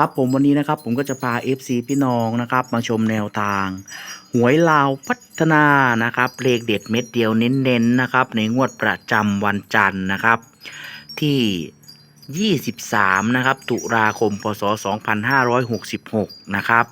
ครับผมวันนี้นะครับผมก็จะพา FC พี่น้องนะครับ มาชมแนวทาง หวยลาวพัฒนานะครับเลขเด็ดเม็ดเดียวเน้นๆนะครับ ในงวดประจำวันจันทร์นะครับ ที่ 23 นะครับ ตุลาคมพศ 2566 นะครับ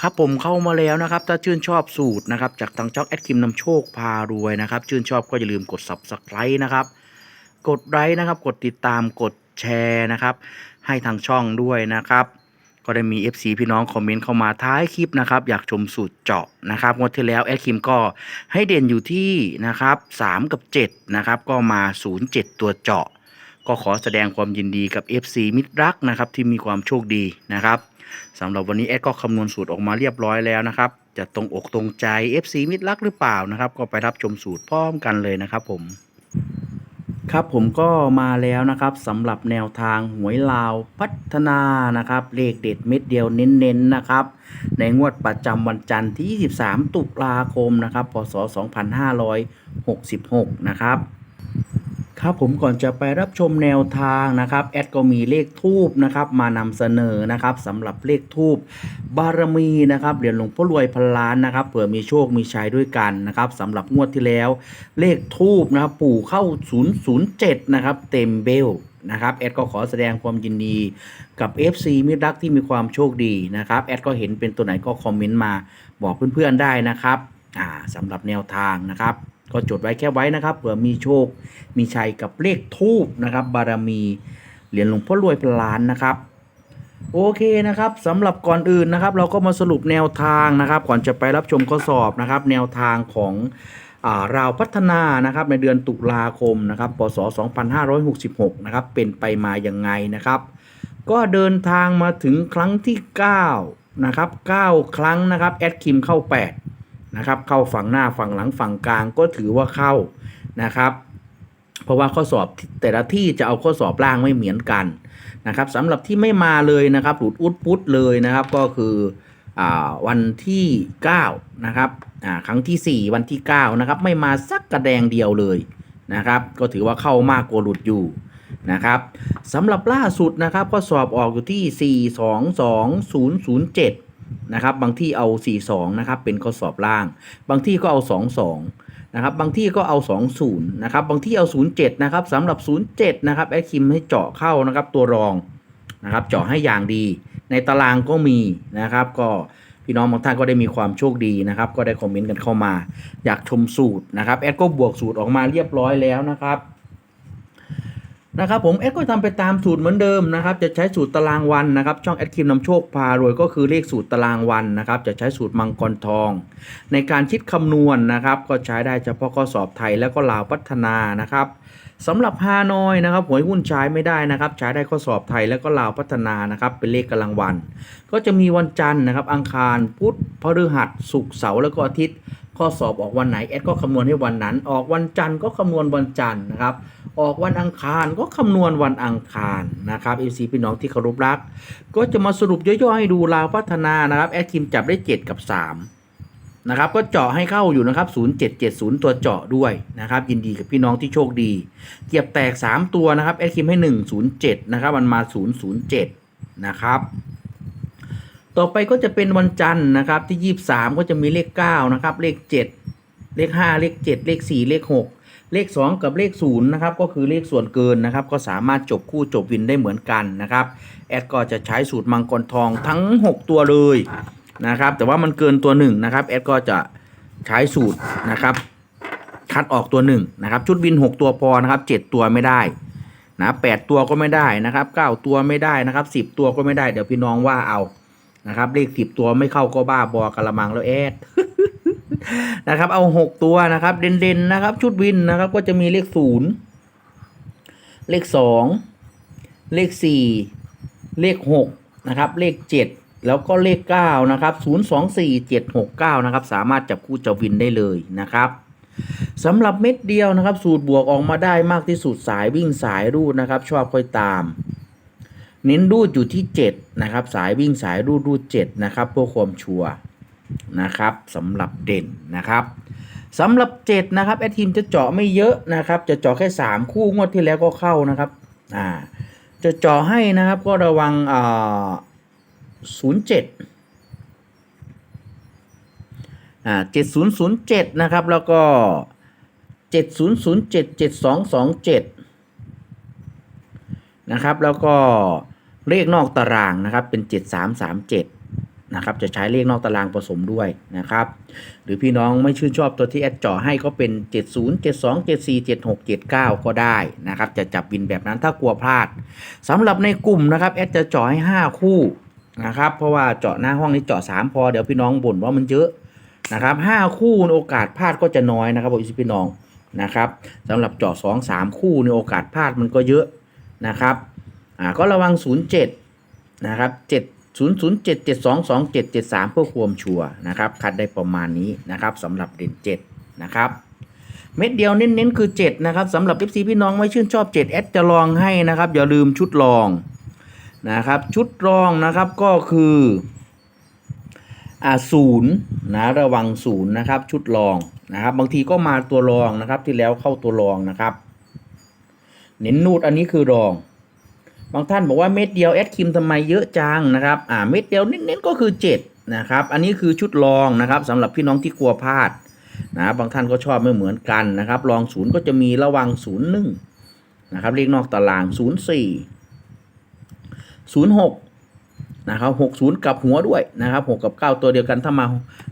ครับผมเข้ามาแล้วนะครับ ถ้าชื่นชอบสูตรนะครับ จากทางช่องแอดคิมนำโชคพารวยนะครับ ชื่นชอบก็อย่าลืมกด subscribe นะครับ กดไลค์นะครับ กดติดตามกดแชร์นะครับ ให้ทางช่องด้วยนะครับ ก็ได้มี FC พี่น้องคอมเมนต์เข้ามาท้ายคลิปนะครับ อยากชมสูตรเจาะนะครับงวดที่แล้วแอดคิมก็ให้เด่นอยู่ที่นะครับ3กับ7นะครับก็มา 07 ตัวเจาะ ก็ขอแสดงความยินดีกับ FC มิตรรักนะครับที่มีความโชคดีนะครับสำหรับวันนี้แอดก็คำนวณสูตรออกมาเรียบร้อยแล้วนะครับ จะตรงอกตรงใจ FC มิตรรักหรือเปล่านะครับ ก็ไปรับชมสูตรพร้อมกันเลยนะครับผม ครับผมก็มาแล้วนะครับสำหรับแนวทางหวยลาวพัฒนานะครับเลขเด็ดเม็ดเดียวเน้นๆนะครับ ในงวดประจำวันจันทร์ที่ 23 ตุลาคมนะครับพศ 2566 นะครับ ครับผมก่อนจะไปรับชมแนวทางนะครับแอดก็มีเลขทูบนะครับมานำเสนอนะครับสำหรับเลขทูบบารมีนะครับเหรียญหลวงพ่อรวยพันล้านนะครับเผื่อมีโชคมีชัยด้วยกันนะครับสำหรับงวดที่แล้ว เลขทูบนะครับปู่เข้า 007 นะครับเต็มเบลนะครับแอดก็ขอแสดงความยินดีกับ FC มิตรรักที่มีความโชคดีนะครับแอดก็เห็นเป็นตัวไหนก็คอมเมนต์มาบอกเพื่อนๆได้นะครับอ่าสำหรับแนวทางนะครับ ก็จดไว้แค่ไว้นะครับเผื่อมีโชค มีชัยกับเลขทูบนะครับ บารมีเหรียญหลวงพ่อรวยพันล้านนะครับโอเคนะครับสำหรับก่อนอื่นนะครับ เราก็มาสรุปแนวทางนะครับ ก่อนจะไปรับชมข้อสอบนะครับ แนวทางของอาราพัฒนานะครับในเดือนตุลาคมนะครับพศ 2566 นะครับ เป็นไปมาอย่างไงนะครับ ก็เดินทางมาถึงครั้งที่ 9 นะครับ 9 ครั้งนะครับ แอดคิมเข้า 8 นะครับ เข้าฝั่งหน้าฝั่งหลังฝั่งกลางก็ถือว่าเข้านะครับ เพราะว่าข้อสอบแต่ละที่จะเอาข้อสอบล่างไม่เหมือนกันนะครับสำหรับที่ไม่มาเลยนะครับหลุดอุดพุดเลยนะครับก็คืออวันที่9นะครับอ่าครั้งที่ 4 วันที่9นะครับไม่มาสักกระแดงเดียวเลยนะครับ ก็ถือว่าเข้ามากกว่าหลุดอยู่นะครับสำหรับล่าสุดนะครับข้อสอบออกอยู่ที่ 422007 นะครับบางที่เอา 42นะครับเป็นข้อสอบล่าง บางที่ก็เอา 22นะครับบางที่ก็เอา 20นะครับบางที่เอา 07นะครับสำหรับ 07นะครับแอดคิมให้เจาะเข้านะครับตัวรองนะครับเจาะให้อย่างดี ในตารางก็มีนะครับก็พี่น้องบางท่านก็ได้มีความโชคดีนะครับ ก็ได้คอมเมนต์กันเข้ามา อยากชมสูตรนะครับแอดก็บวกสูตรออกมาเรียบร้อยแล้วนะครับ นะครับผมแอดก็ทำไปตามสูตรเหมือนเดิมนะครับจะใช้สูตรตารางวันนะครับช่องแอดคิมนำโชคพารวยก็คือเลขสูตรตารางวันนะครับจะใช้สูตรมังกรทอง ในการคิดคำนวณนะครับก็ใช้ได้เฉพาะข้อสอบไทยแล้วก็ลาวพัฒนานะครับสำหรับฮานอยนะครับหวยหุ้นใช้ไม่ได้นะครับ ใช้ได้ข้อสอบไทยแล้วก็ลาวพัฒนานะครับเป็นเลขกำลังวัน ก็จะมีวันจันทร์นะครับอังคารพุธพฤหัสศุกร์เสาร์แล้วก็อาทิตย์ ข้อสอบออกวันไหนแอดก็คำนวณให้วันนั้น ออกวันจันทร์ก็คำนวณวันจันทร์นะครับ ออกวันอังคารก็คำนวณวันอังคารนะครับเอซีพี่น้องที่เคารพรัก ก็จะมาสรุปย่อยๆให้ดูลาวพัฒนานะครับแอดคิมจับได้ 7 กับ 3 นะครับ ก็เจาะให้เข้าอยู่นะครับ 0770 ตัวเจาะด้วยนะครับ ยินดีกับพี่น้องที่โชคดี เกียบแตก 3 ตัวนะครับแอดคิมให้ 107 นะครับ มันมา 007 นะครับต่อไปก็จะเป็นวันจันทร์นะครับที่ 23 ก็จะมีเลข 9 นะครับ เลข 7 เลข 5 เลข 7 เลข 4 เลข 6 เลข 2 กับเลข0นะครับก็คือเลขส่วนเกินนะครับ ก็สามารถจบคู่จบวินได้เหมือนกันนะครับแอดก็จะใช้สูตรมังกรทองทั้ง 6 ตัวเลยนะครับ แต่ว่ามันเกินตัวหนึ่งนะครับแอดก็จะใช้สูตรนะครับคัดออกตัวหนึ่งนะครับชุดวิน 6 ตัวพอนะครับ 7 ตัวไม่ได้นะ8ตัวก็ไม่ได้นะครับ9ตัวไม่ได้นะครับ 10 ตัวก็ไม่ได้เดี๋ยวพี่น้องว่าเอานะครับเลขสิบตัวไม่เข้าก็บ้าบอกระมังแล้วแอด นะครับ เอาหกตัวนะครับ เด่นๆนะครับ ชุดวินนะครับ ก็จะมีเลขศูนย์เลขสองเลขสี่เลขหกนะครับ เลข7แล้วก็เลข9นะครับ024769นะครับ สามารถจับคู่จับวินได้เลยนะครับสำหรับเม็ดเดียวนะครับ สูตรบวกออกมาได้มากที่สุดสายวิ่งสายรูดนะครับ ชอบค่อยตาม เน้นรูดอยู่ที่ 7 นะครับ สายวิ่งสายรูดรูด7นะครับเพื่อความชัวร์ นะครับสำหรับเด่นนะครับสำหรับ 7 นะครับแอดทีมจะเจาะไม่เยอะนะครับ จะเจาะแค่ 3 คู่งวดที่แล้วก็เข้านะครับอ่าจะเจาะให้นะครับก็ระวังอ่า07อ่า7007นย์ศูนย์เจ็ดนะครับแล้วก็7007 7227นย์เจ็ดเจ็ดสองสองเจ็ดนะครับแล้วก็เลขนอกตารางนะครับเป็น7337 นะครับจะใช้เลขนอกตารางผสมด้วยนะครับหรือพี่น้องไม่ชื่นชอบตัวที่แอดเจาะให้ก็เป็น 70 72 74 76 79 ก็ได้นะครับจะจับบินแบบนั้นถ้ากลัวพลาดสำหรับในกลุ่มนะครับแอดจะเจาะให้ 5 คู่นะครับเพราะว่าเจาะหน้าห้องนี้เจาะ3พอเดี๋ยวพี่น้องบ่นว่ามันเยอะนะครับ5คู่โอกาสพลาดก็จะน้อยนะครับบอกอีกพี่น้องนะครับสำหรับเจาะ2 3 คู่ในโอกาสพลาดมันก็เยอะนะครับอ่าก็ระวัง 07นะครับ 0 0 7 7 2 2 7 7 3 เพื่อความชัวร์นะครับ คัดได้ประมาณนี้นะครับสำหรับเด่น7นะครับ เม็ดเดียวเน้นๆคือ 7 นะครับสำหรับ FC พี่น้องไม่ชื่นชอบ7แอดจะลองให้นะครับ อย่าลืมชุดลองนะครับ ชุดรองนะครับก็คืออ่าศูนย์นะระวังศูนย์นะครับ ชุดรองนะครับ บางทีก็มาตัวรองนะครับที่แล้วเข้าตัวรองนะครับ เน้นนูดอันนี้คือรอง บางท่านบอกว่าเม็ดเดียวแอดคิมทำไมเยอะจังนะครับอ่าเม็ดเดียวเน้นๆก็คือ 7 นะครับ อันนี้คือชุดรองนะครับสำหรับพี่น้องที่กลัวพลาดนะบางท่านก็ชอบไม่เหมือนกันนะครับรองศูนย์ก็จะมีระวังศูนย์หนึ่งนะครับเลขนอกตารางศูนย์สี่ศูนย์หกนะครับหกศูนย์กับหัวด้วยนะครับหกกับเก้าตัวเดียวกันถ้ามา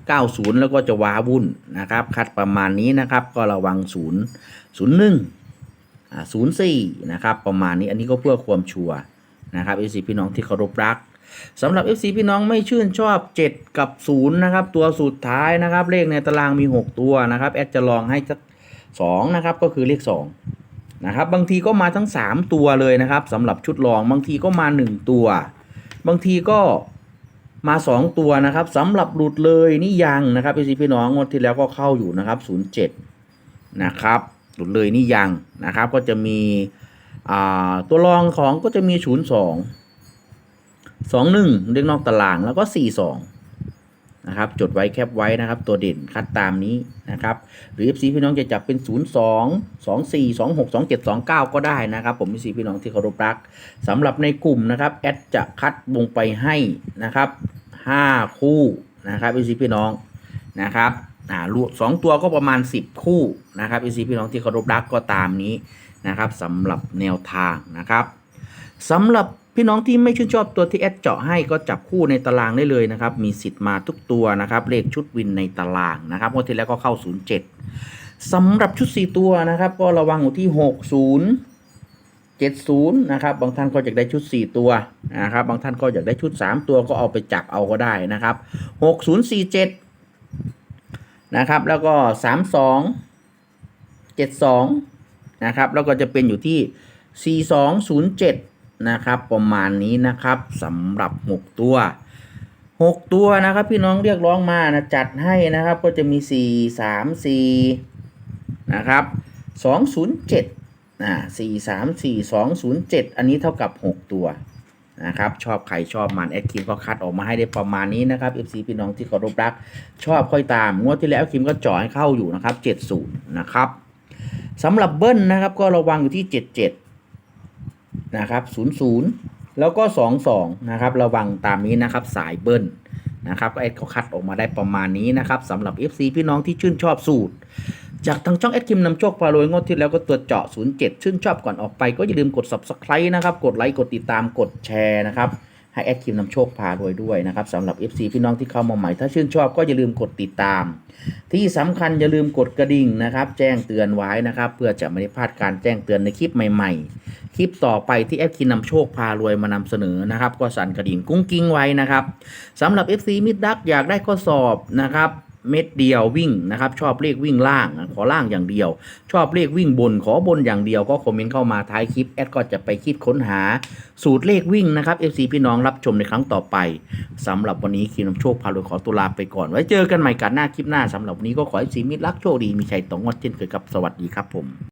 เก้าศูนย์แล้วก็จะว้าวุ่นนะครับคัดประมาณนี้นะครับก็ระวังศูนย์ศูนย์หนึ่ง ศูนย์สี่นะครับประมาณนี้อันนี้ก็เพื่อความชัวร์นะครับ FC พี่น้องที่เคารพรักสำหรับ FC พี่น้องไม่ชื่นชอบ 7 กับ 0 นะครับ ตัวสุดท้ายนะครับ เลขในตารางมี 6 ตัวนะครับ แอดจะลองให้สัก2นะครับ ก็คือเลข 2 นะครับ บางทีก็มาทั้ง 3 ตัวเลยนะครับสำหรับชุดลองบางทีก็มา 1 ตัว บางทีก็มา 2 ตัวนะครับสำหรับหลุดเลยนี่ยังนะครับ FC พี่น้องงวดที่แล้วก็เข้าอยู่นะครับ 07 นะครับ หลุดเลยนี่ยังนะครับ ก็จะมีตัวรองของก็จะมีศูนย์สองสองหนึ่งเรียกนอกตารางแล้วก็สี่สองนะครับ จดไว้แคปไว้นะครับ ตัวเด่นคัดตามนี้นะครับ หรือ FC พี่น้องจะจับเป็น 0 2 2 4 2 6 2 7 2 9 ก็ได้นะครับ ผม FC พี่น้องที่เคารพรักสำหรับในกลุ่มนะครับแอดจะคัดวงไปให้นะครับ 5 คู่นะครับ FC พี่น้องนะครับ อ่ารวมสองตัวก็ประมาณ 10 คู่นะครับอีซีพี่น้องที่เคารพรักก็ตามนี้นะครับสำหรับแนวทางนะครับสำหรับพี่น้องที่ไม่ชื่นชอบตัวที่แอดเจาะให้ก็จับคู่ในตารางได้เลยนะครับ มีสิทธิ์มาทุกตัวนะครับเลขชุดวินในตารางนะครับงวดที่แล้วก็เข้า 07สำหรับชุด 4 ตัวนะครับ ก็ระวังอยู่ที่ 60 70นะครับบางท่านก็อยากได้ชุด 4 ตัวนะครับบางท่านก็อยากได้ชุด 3 ตัวก็เอาไปจับเอาก็ได้นะครับ6047 นะครับ แล้วก็สามสองเจ็ดสองนะครับ แล้วก็จะเป็นอยู่ที่สี่สองศูนย์เจ็ดนะครับ ประมาณนี้นะครับสำหรับหกตัวหกตัวนะครับ พี่น้องเรียกร้องมานะจัดให้นะครับ ก็จะมีสี่สามสี่นะครับสองศูนย์เจ็ดอ่าสี่สามสี่สองศูนย์เจ็ดอันนี้เท่ากับหกตัว นะครับชอบใครชอบมันแอดคิมก็คัดออกมาให้ได้ประมาณนี้นะครับ FC พี่น้องที่เคารพรัก ชอบค่อยตาม งวดที่แล้วคิมก็จ่อให้เข้าอยู่นะครับ70นะครับสำหรับเบิ้ลนะครับก็ระวังอยู่ที่ 77นะครับ00 แล้วก็ 22นะครับระวังตามนี้นะครับสายเบิ้ลนะครับก็แอดเขาคัดออกมาได้ประมาณนี้นะครับสำหรับ FC พี่น้องที่ชื่นชอบสูตร จากทางช่องแอดคิมนำโชคพารวยงวดที่แล้วก็ตัวเจาะ 07 ชื่นชอบก่อนออกไปก็อย่าลืมกด subscribe นะครับ กดไลค์ กดติดตามกดแชร์นะครับ ให้แอดคิมนำโชคพารวยด้วยนะครับสำหรับ FC พี่น้องที่เข้ามาใหม่ ถ้าชื่นชอบก็อย่าลืมกดติดตาม ที่สำคัญอย่าลืมกดกระดิ่งนะครับ แจ้งเตือนไว้นะครับ เพื่อจะไม่ได้พลาดการแจ้งเตือนในคลิปใหม่ ๆ คลิปต่อไปที่แอดคินนำโชคพารวยมานำเสนอนะครับ ก็สั่นกระดิ่งกุ้งกิ้งไว้นะครับสำหรับ FC มิดดักอยากได้ข้อสอบนะครับ เม็ดเดียววิ่งนะครับชอบเลขวิ่งล่างขอล่างอย่างเดียว ชอบเลขวิ่งบนขอบนอย่างเดียวก็คอมเมนต์เข้ามาท้ายคลิปแอดก็จะไปคิดค้นหาสูตรเลขวิ่งนะครับ FC พี่น้องรับชมในครั้งต่อไปสำหรับวันนี้คีนมโชคพาลุยขอตุลาไปก่อน ไว้เจอกันใหม่กันหน้าคลิปหน้าสำหรับวันนี้ก็ขอให้สีมิตรรักโชคดีมีชัยต่องวดเช่นเคยครับสวัสดีครับผม